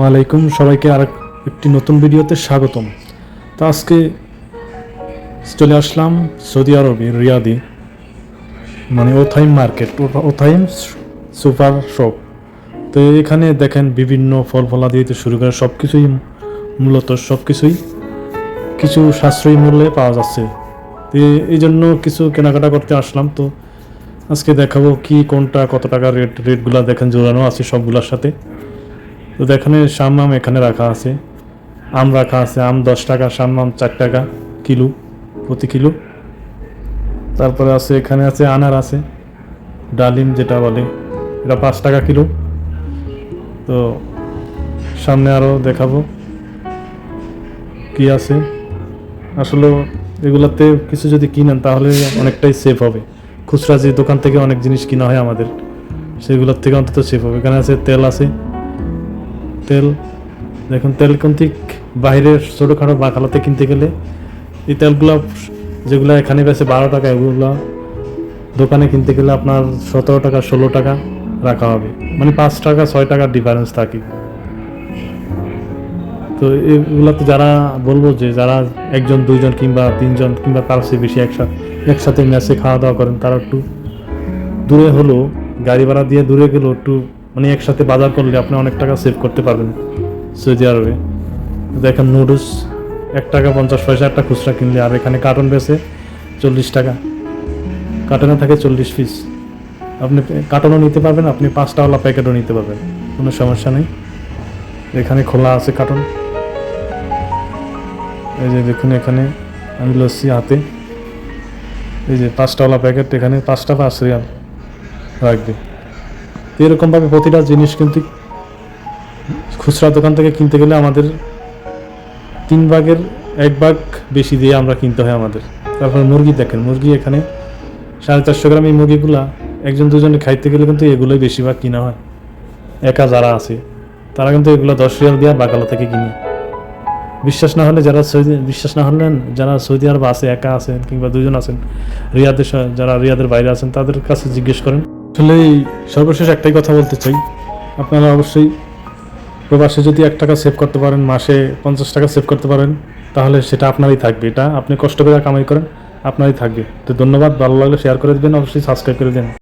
ওয়ালাইকুম, সবাইকে আর একটি নতুন ভিডিওতে স্বাগতম। তো আজকে চলে আসলাম সৌদি আরবের রিয়াদি মানে Othaim market Othaim super shop. তো এখানে দেখেন বিভিন্ন ফল ফলা দিয়ে শুরু করে সব কিছুই মূলত সব কিছুই কিছু সাশ্রয়ী মূল্যে পাওয়া যাচ্ছে। তো এই জন্য কিছু কেনাকাটা করতে আসলাম। তো আজকে দেখাবো কি, কোনটা, কত টাকা রেট, রেটগুলো দেখেন জোড়ানো আছে সবগুলোর সাথে। তো দেখেন সামনাম এখানে রাখা আছে। আম রাখা আছে, আম দশ টাকা, সামনাম চার টাকা কিলো, প্রতি কিলো। তারপরে আছে, এখানে আছে আনার আছে, ডালিম যেটা বলে, এটা পাঁচ টাকা কিলো। তো সামনে আরও দেখাবো কি আছে। আসলে এগুলাতে কিছু যদি কিনেন তাহলে অনেকটাই সেফ হবে। খুচরা যে দোকান থেকে অনেক জিনিস কিনা হয় আমাদের, সেগুলোর থেকে অন্তত সেফ হবে। এখানে আছে তেল আছে তেল। দেখুন, তেল কিন্তু বাইরের ছোটোখাটো বাকালাতে কিনতে গেলে এই তেলগুলো যেগুলো এখানে বেছে বারো টাকা, এগুলো দোকানে কিনতে গেলে আপনার সতেরো টাকা, ষোলো টাকা রাখা হবে। মানে পাঁচ টাকা, ছয় টাকার ডিফারেন্স থাকে। তো এগুলোতে যারা বলব যে যারা একজন, দুইজন কিংবা তিনজন কিংবা তার চেয়ে বেশি একসাথে একসাথে মেসে খাওয়া দাওয়া করেন, তারা একটু দূরে হলো গাড়ি ভাড়া দিয়ে দূরে গেলেও একটু মানে একসাথে বাজার করলে আপনি অনেক টাকা সেভ করতে পারবেন সৌদি আরবে। দেখেন নুডলস এক টাকা পঞ্চাশ পয়সা একটা খুচরা কিনলে, আর এখানে কার্টন বেছে চল্লিশ টাকা। কার্টনে থাকে চল্লিশ পিস আপনি কার্টনও নিতে পারবেন, আপনি পাঁচটাওয়ালা প্যাকেটও নিতে পারবেন, কোনো সমস্যা নেই। এখানে খোলা আছে কার্টন এই যে দেখুন এখানে, আমি লস্যি হাতে। এই যে পাঁচটাওয়ালা প্যাকেট এখানে পাঁচটা পাঁচ রিয়াল রাখবে তো এরকমভাবে প্রতিটা জিনিস কিন্তু খুচরা দোকান থেকে কিনতে গেলে আমাদের তিন ভাগের এক ভাগ বেশি দিয়ে আমরা কিনতে হয় আমাদের। তারপর মুরগি দেখেন, মুরগি এখানে সাড়ে চারশো গ্রাম এই মুরগিগুলা একজন দুজনে খাইতে গেলে কিন্তু এগুলোই বেশিরভাগ কিনা হয়। একা যারা আছে, তারা কিন্তু এগুলো দশ রিয়াল দিয়ে বাকালা থেকে কিনে। বিশ্বাস না হলে যারা সৌদি, বিশ্বাস না হলেন যারা সৌদি আরব আছে, একা আছেন কিংবা দুজন আছেন, রিয়াদের যারা রিয়াদের বাইরে আছেন, তাদের কাছে জিজ্ঞেস করেন। আসলে সর্বশেষ একটাই কথা বলতে চাই। আপনারা অবশ্যই প্রবাসে যদি এক টাকা সেভ করতে পারেন, মাসে পঞ্চাশ টাকা সেভ করতে পারেন, তাহলে সেটা আপনারই থাকবে। এটা আপনি কষ্ট করে কামাই করেন, আপনারই থাকবে। তো ধন্যবাদ, ভালো লাগলে শেয়ার করে দেবেন, অবশ্যই সাবস্ক্রাইব করে দেন